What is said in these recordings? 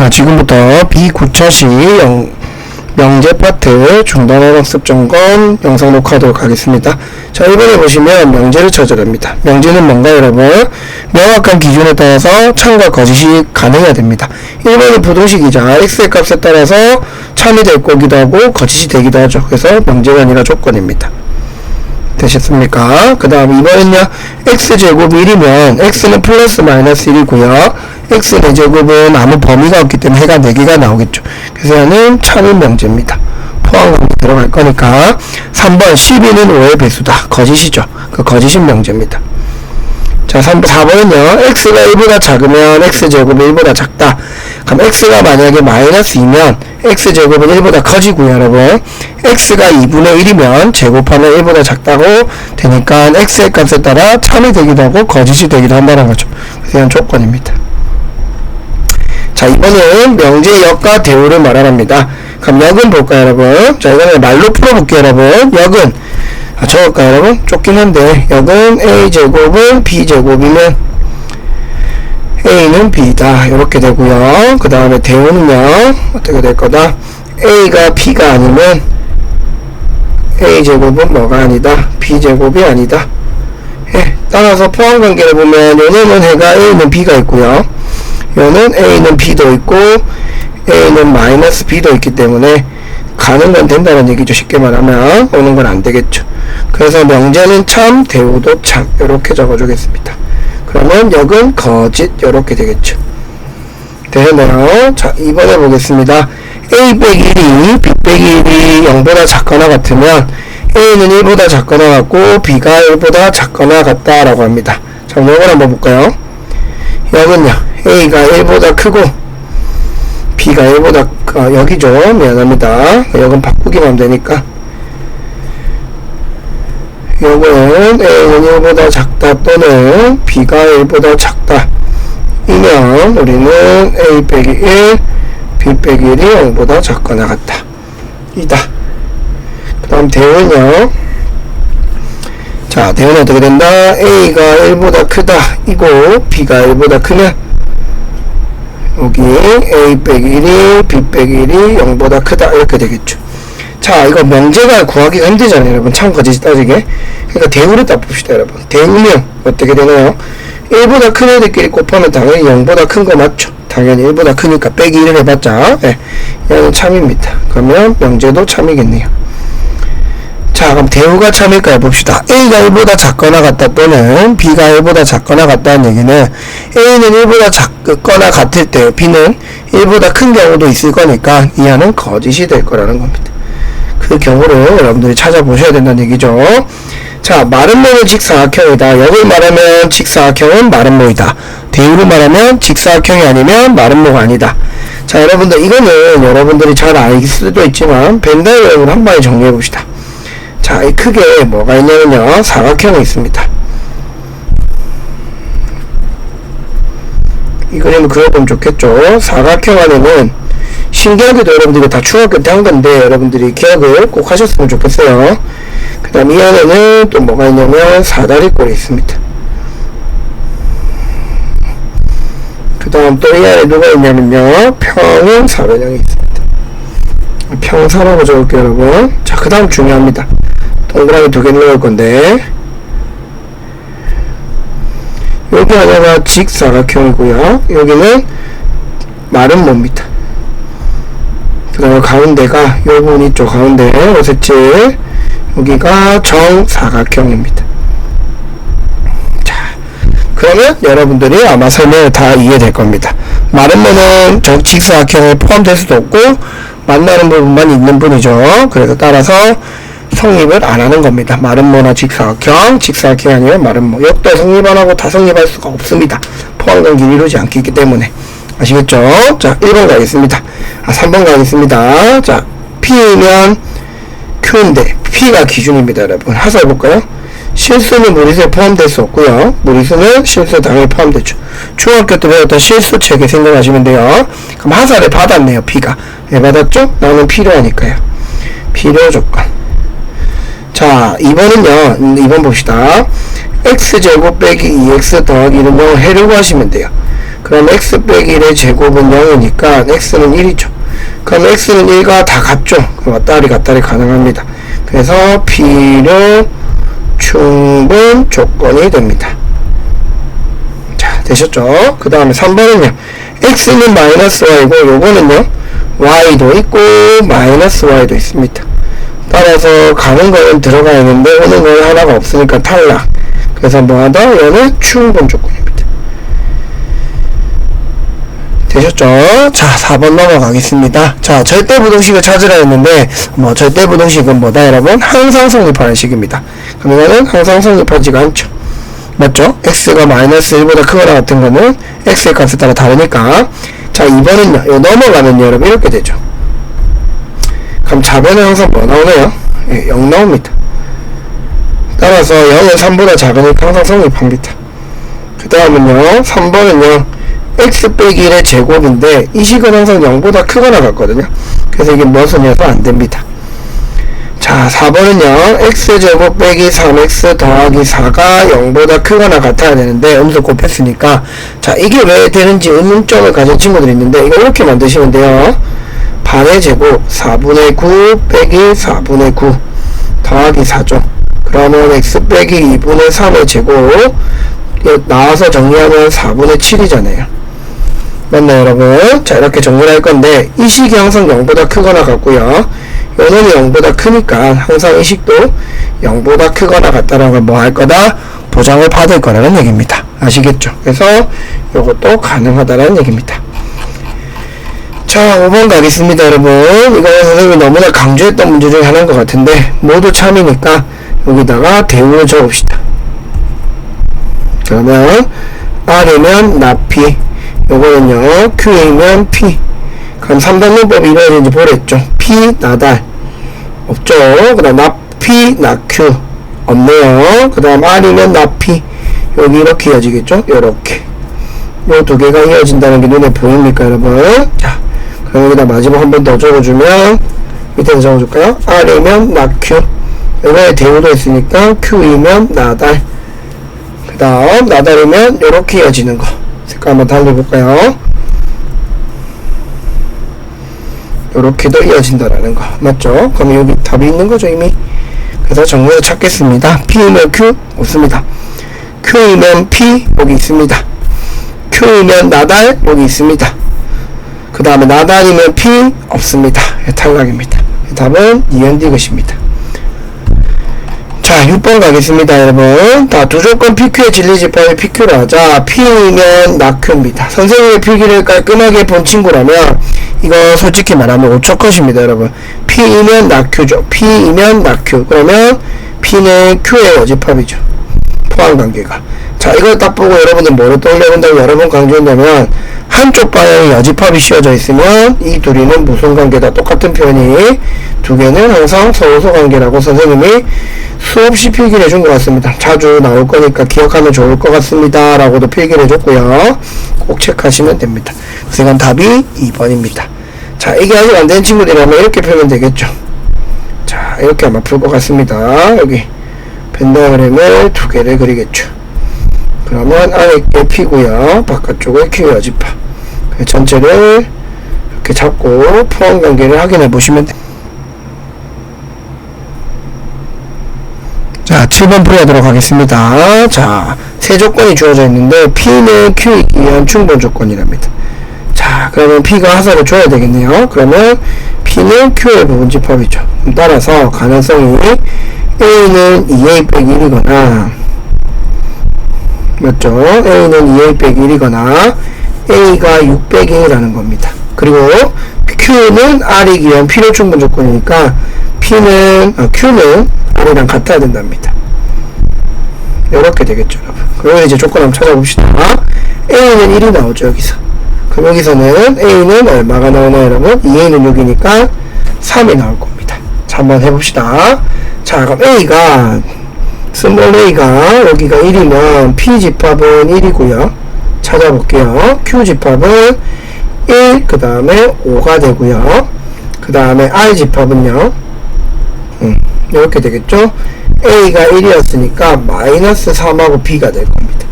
자, 지금부터 B9차시 영, 명제 파트 중단어 학습 점검 영상 녹화하도록 하겠습니다. 자, 1번에 보시면 명제를 찾아갑니다. 명제는 뭔가 여러분? 명확한 기준에 따라서 참과 거짓이 가능해야 됩니다. 1번은 부동식이자 x의 값에 따라서 참이 될 거기도 하고 거짓이 되기도 하죠. 그래서 명제가 아니라 조건입니다. 되셨습니까? 그 다음 2번은요, x제곱이 1이면 x는 플러스 마이너스 1이고요. X 4제곱은 아무 범위가 없기 때문에 해가 4개가 나오겠죠. 그래서 얘는 참인 명제입니다. 포함관계 들어갈 거니까 3번 12는 5의 배수다. 거짓이죠. 그 거짓인 명제입니다. 자, 3, 4번은요, x가 1보다 작으면 x제곱이 1보다 작다. 그럼 x가 만약에 마이너스 2면 x제곱은 1보다 커지고요, 여러분. x가 2분의 1이면 제곱하면 1보다 작다고 되니까 x의 값에 따라 참이 되기도 하고 거짓이 되기도 한다는 거죠. 그래서 이건 조건입니다. 자, 이번엔 명제 역과 대우를 말하랍니다. 그럼 역은 볼까요, 여러분? 자, 이거는 말로 풀어볼게요, 여러분. 역은 아, 적을까요, 여러분? 좁긴 한데, 역은 a제곱은 b제곱이면 a는 b다. 이렇게 되고요. 그 다음에 대우는요, 어떻게 될 거다? a가 b가 아니면 a제곱은 뭐가 아니다? b제곱이 아니다. 예, 따라서 포함관계를 보면, 요놈은 해가 a는 b가 있고요. 요는 a는 b도 있고, a는 마이너스 b도 있기 때문에, 가는 건 된다는 얘기죠. 쉽게 말하면 오는 건 안 되겠죠. 그래서 명제는 참, 대우도 참 이렇게 적어주겠습니다. 그러면 역은 거짓 이렇게 되겠죠. 되셨나요? 자, 2번에 보겠습니다. a 빼기 1이 b 빼기 1이 0보다 작거나 같으면 a는 1보다 작거나 같고 b가 1보다 작거나 같다라고 합니다. 자, 이걸 한번 볼까요? 역은요. A가 1보다 크고 b가 1보다 어, 여기죠. 미안합니다. 여긴 바꾸기만 하면 되니까. 요거는 A는 1보다 작다 또는 B가 1보다 작다. 이면 우리는 A 빼기 1, B 빼기 1이 0보다 작거나 같다. 이다. 그 다음 대은요. 자, 대은은 어떻게 된다? A가 1보다 크다. 이고 B가 1보다 크면 여기 A 빼기 1이 B 빼기 1이 0보다 크다. 이렇게 되겠죠. 자 이거 명제가 구하기가 힘들잖아요 여러분. 참 거짓이 따지게. 그러니까 대우를 딱 봅시다 여러분. 대우면 어떻게 되나요? 1보다 큰 애들끼리 곱하면 당연히 0보다 큰 거 맞죠? 당연히 1보다 크니까 빼기 1을 해봤자. 예, 얘는 참입니다. 그러면 명제도 참이겠네요 자 그럼 대우가 참일까요? 봅시다. A가 1보다 작거나 같다 또는 B가 1보다 작거나 같다는 얘기는 A는 1보다 작거나 같을 때 B는 1보다 큰 경우도 있을 거니까 이하는 거짓이 될 거라는 겁니다. 그 경우를 여러분들이 찾아보셔야 된다는 얘기죠. 자 마름모는 직사각형이다. 역을 말하면 직사각형은 마름모이다. 대우를 말하면 직사각형이 아니면 마름모가 아니다. 자 여러분들 이거는 여러분들이 잘 알 수도 있지만 벤더 여러분 한 번에 정리해 봅시다 자, 이 크게 뭐가 있냐면요. 사각형이 있습니다. 이 그림을 그려보면 좋겠죠. 사각형 안에는 신기하게도 여러분들이 다 중학교 때 한 건데 여러분들이 기억을 꼭 하셨으면 좋겠어요. 그 다음 이 안에는 또 뭐가 있냐면 사다리꼴이 있습니다. 그 다음 또 이 안에 누가 있냐면요. 평행 사변형이 있습니다. 평사라고 적을게요 여러분. 자, 그 다음 중요합니다. 동그라미 두 개 넣을 건데. 여기 하나가 직사각형이고요. 여기는 말은 뭡니다 그 다음에 가운데가 요 부분 있죠 가운데 오세치 여기가 정사각형입니다. 자 그러면 여러분들이 아마 설명을 다 이해될 겁니다. 마른 모는 정 직사각형에 포함될 수도 없고 만나는 부분만 있는 분이죠. 그래서 따라서 성립을 안 하는 겁니다. 마른 모나 직사각형, 직사각형 아니면 마른 모. 역도 성립 안 하고 다 성립할 수가 없습니다. 포함관계를 이루지 않기 때문에. 아시겠죠? 자, 1번 가겠습니다. 아, 3번 가겠습니다. 자, P면 Q인데, P가 기준입니다, 여러분. 하서 해볼까요? 실수는 무리수에 포함될 수 없고요. 무리수는 실수 당연히 포함되죠. 중학교 때 배웠던 실수 체계 생각하시면 돼요. 그럼 하사를 받았네요, P가. 왜 받았죠? 나는 필요하니까요. 필요 조건. 자, 2번은요, 2번 봅시다. x제곱 빼기 2x 더하기 1은 뭐 해려고 하시면 돼요. 그럼 x 빼기 1의 제곱은 0이니까 x는 1이죠. 그럼 x는 1과 다 같죠. 왔다리 갔다리 가능합니다. 그래서 필요 충분 조건이 됩니다. 자, 되셨죠? 그 다음에 3번은요. x는 마이너스 y고 요거는요. y도 있고 마이너스 y도 있습니다. 따라서 가는 거는 들어가 있는데 오는 거는 하나가 없으니까 탈락. 그래서 뭐하다? 얘는 충분 조건입니다. 되셨죠? 자, 4번 넘어가겠습니다. 자, 절대부동식을 찾으라 했는데, 뭐, 절대부동식은 뭐다, 여러분? 항상 성립하는 식입니다. 그럼 이거는 항상 성립하지가 않죠. 맞죠? x가 마이너스 1보다 크거나 같은 거는 x의 값에 따라 다르니까. 자, 2번은요, 이거 넘어가면요, 여러분, 이렇게 되죠. 그럼 좌변은 항상 뭐 나오나요? 예, 0 나옵니다. 따라서 0은 3보다 작으니까 항상 성립합니다. 그 다음은요, 3번은요, x 빼기 1의 제곱인데, 이 식은 항상 0보다 크거나 같거든요. 그래서 이게 무엇이냐서 안 됩니다. 자, 4번은요, x제곱 빼기 3x 더하기 4가 0보다 크거나 같아야 되는데, 음수 곱했으니까, 자, 이게 왜 되는지 의문점을 가진 친구들이 있는데, 이거 이렇게 만드시면 돼요. 반의 제곱 4분의 9 빼기 4분의 9 더하기 4죠. 그러면 x 빼기 2분의 3의 제곱 나와서 정리하면 4분의 7이잖아요. 맞나요 여러분? 자 이렇게 정리를 할 건데 이 식이 항상 0보다 크거나 같고요. 요놈이 0보다 크니까 항상 이 식도 0보다 크거나 같다라는 걸 뭐 할 거다? 보장을 받을 거라는 얘기입니다. 아시겠죠? 그래서 이것도 가능하다라는 얘기입니다. 자, 5번 가겠습니다, 여러분. 이거 선생님이 너무나 강조했던 문제 중에 하나인 것 같은데, 모두 참이니까, 여기다가 대우를 적읍시다. 그러면, R이면 나피, 요거는요, Q이면 P. 그럼 3번 문법이 이루어지는지 보랬죠. P, 나달. 없죠. 그 다음, 나피, 나Q. 없네요. 그 다음, R이면 나피. 여기 이렇게 이어지겠죠? 요렇게. 요 두 개가 이어진다는 게 눈에 보입니까, 여러분? 자. 여기다 마지막 한 번 더 적어주면 밑에서 적어줄까요? R이면 나Q. 이거에 대우도 있으니까 Q이면 나달. 그 다음 나달이면 이렇게 이어지는 거. 색깔 한번 달려볼까요? 이렇게도 이어진다라는 거. 맞죠? 그럼 여기 답이 있는 거죠 이미? 그래서 정리해서 찾겠습니다. P이면 Q? 없습니다. Q이면 P? 여기 있습니다. Q이면 나달? 여기 있습니다 그 다음에 나달이면 P 없습니다. 탈락입니다. 답은 이언디 것입니다. 자, 6번 가겠습니다, 여러분. 자, 두 조건 PQ의 진리 집합의 PQ로 하자. P면 낙Q입니다. 선생님의 필기를 깔끔하게 본 친구라면, 이거 솔직히 말하면 5초 컷입니다, 여러분. P이면 낙Q죠. P이면 낙Q. 그러면 P는 Q의 여집합이죠. 포함 관계가. 자, 이걸 딱 보고 여러분들 뭐를 떠올려본다고 여러 번 강조한다면, 한쪽 방향에 여집합이 씌워져 있으면 이 둘이는 무슨 관계다 똑같은 표현이 두 개는 항상 서우서 관계라고 선생님이 수없이 필기를 해준 것 같습니다. 자주 나올 거니까 기억하면 좋을 것 같습니다. 라고도 필기를 해줬고요. 꼭 체크하시면 됩니다. 그래서 답이 2번입니다. 자, 이게 아직 안 된 친구들이라면 이렇게 풀면 되겠죠. 자, 이렇게 아마 풀 것 같습니다. 여기 펜다그램을 두 개를 그리겠죠. 그러면 안에 게 P고요. 바깥쪽에 Q 여집합. 그 전체를 이렇게 잡고 포함 관계를 확인해 보시면 됩니다. 자, 7번 풀이하도록 하겠습니다. 자, 세 조건이 주어져 있는데 P는 Q이기 위한 충분 조건이랍니다. 자, 그러면 P가 하사를 줘야 되겠네요. 그러면 P는 Q의 부분 집합이죠. 따라서 가능성이 A는 2A 빼기 1이거나 맞죠? A는 2A 빼기 1이거나 A가 6 빼기 1이라는 겁니다. 그리고 Q는 R이기 위한 필요 충분 조건이니까 P는 어, Q는 R이랑 같아야 된답니다. 이렇게 되겠죠, 여러분. 그러면 이제 조건 한번 찾아봅시다. A는 1이 나오죠, 여기서. 그럼 여기서는 A는 얼마가 나오나요, 여러분? 2A는 6이니까 3이 나올 겁니다. 자, 한번 해봅시다. 자, 그럼 A가 스몰 a가 여기가 1이면 p 집합은 1이고요. 찾아볼게요. q 집합은 1, 그 다음에 5가 되고요. 그 다음에 r 집합은요. 음, 이렇게 되겠죠. a가 1이었으니까 마이너스 3하고 b가 될 겁니다.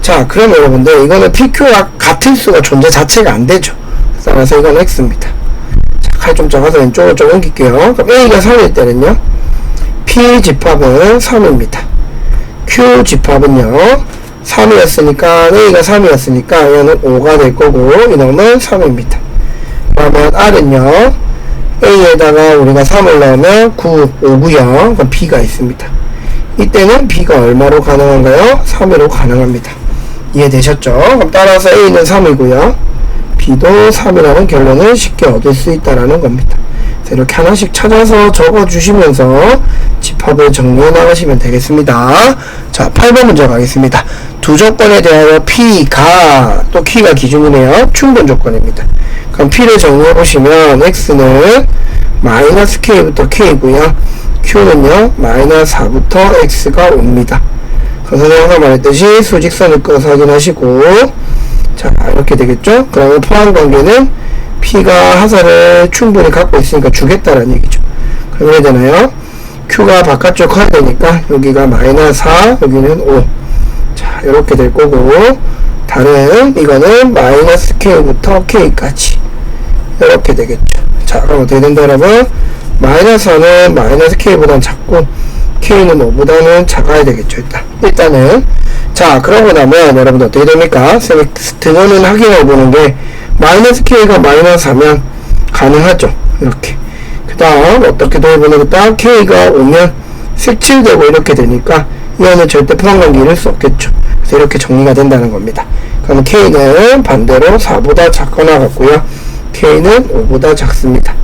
자, 그럼 여러분들 이거는 PQ가 같은 수가 존재 자체가 안 되죠. 따라서 이건 X입니다. 자, 칼좀 작아서 왼쪽으로 좀 옮길게요. 그럼 A가 3일 때는요. P 집합은 3입니다. Q 집합은요. 3이었으니까 A가 3이었으니까 얘는 5가 될 거고 이놈은 3입니다. 그러면 R은요. A에다가 우리가 3을 넣으면 9, 5구요. 그럼 B가 있습니다. 이때는 B가 얼마로 가능한가요? 3으로 가능합니다. 이해되셨죠? 그럼 따라서 A는 3이고요. B도 3이라는 결론을 쉽게 얻을 수 있다라는 겁니다. 이렇게 하나씩 찾아서 적어주시면서 집합을 정리해 나가시면 되겠습니다. 자, 8번 문제 가겠습니다. 두 조건에 대하여 P가 또 K가 기준이네요. 충분 조건입니다. 그럼 P를 정리해 보시면 X는 마이너스 K부터 K고요. Q는요, 마이너스 4부터 X가 옵니다. 그래서 내가 말했듯이 수직선을 꺼서 확인하시고, 자, 이렇게 되겠죠? 그러면 포함 관계는 P가 하사를 충분히 갖고 있으니까 주겠다라는 얘기죠. 그럼 되나요? Q가 바깥쪽 커야 되니까 여기가 마이너스 4, 여기는 5. 자, 이렇게 될 거고, 다른 이거는 마이너스 K부터 K까지. 이렇게 되겠죠. 자, 그럼 어떻게 된다, 여러분? 마이너스 4는 마이너스 K보단 작고, K는 5보다는 작아야 되겠죠, 일단. 일단은. 자, 그러고 나면 여러분들 어떻게 됩니까? 등호는 확인해 보는 게, 마이너스 K가 마이너스 4면 가능하죠. 이렇게. 그 다음, 어떻게 해보겠다? K가 오면 색칠되고 이렇게 되니까, 이거는 절대 포함관계 이룰 수 없겠죠. 그래서 이렇게 정리가 된다는 겁니다. 그럼 K는 반대로 4보다 작거나 같고요. K는 5보다 작습니다.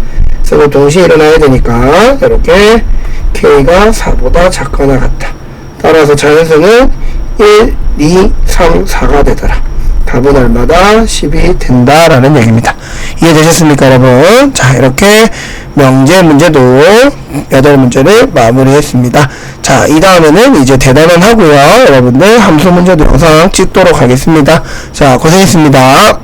서로 동시에 일어나야 되니까 이렇게 K가 4보다 작거나 같다. 따라서 자연수는 1, 2, 3, 4가 되더라. 답은 얼마다 10이 된다라는 얘기입니다. 이해되셨습니까, 여러분? 자, 이렇게 명제 문제도 8문제를 마무리했습니다. 자, 이 다음에는 이제 대단원 하고요. 여러분들 함수 문제도 영상 찍도록 하겠습니다. 자, 고생했습니다.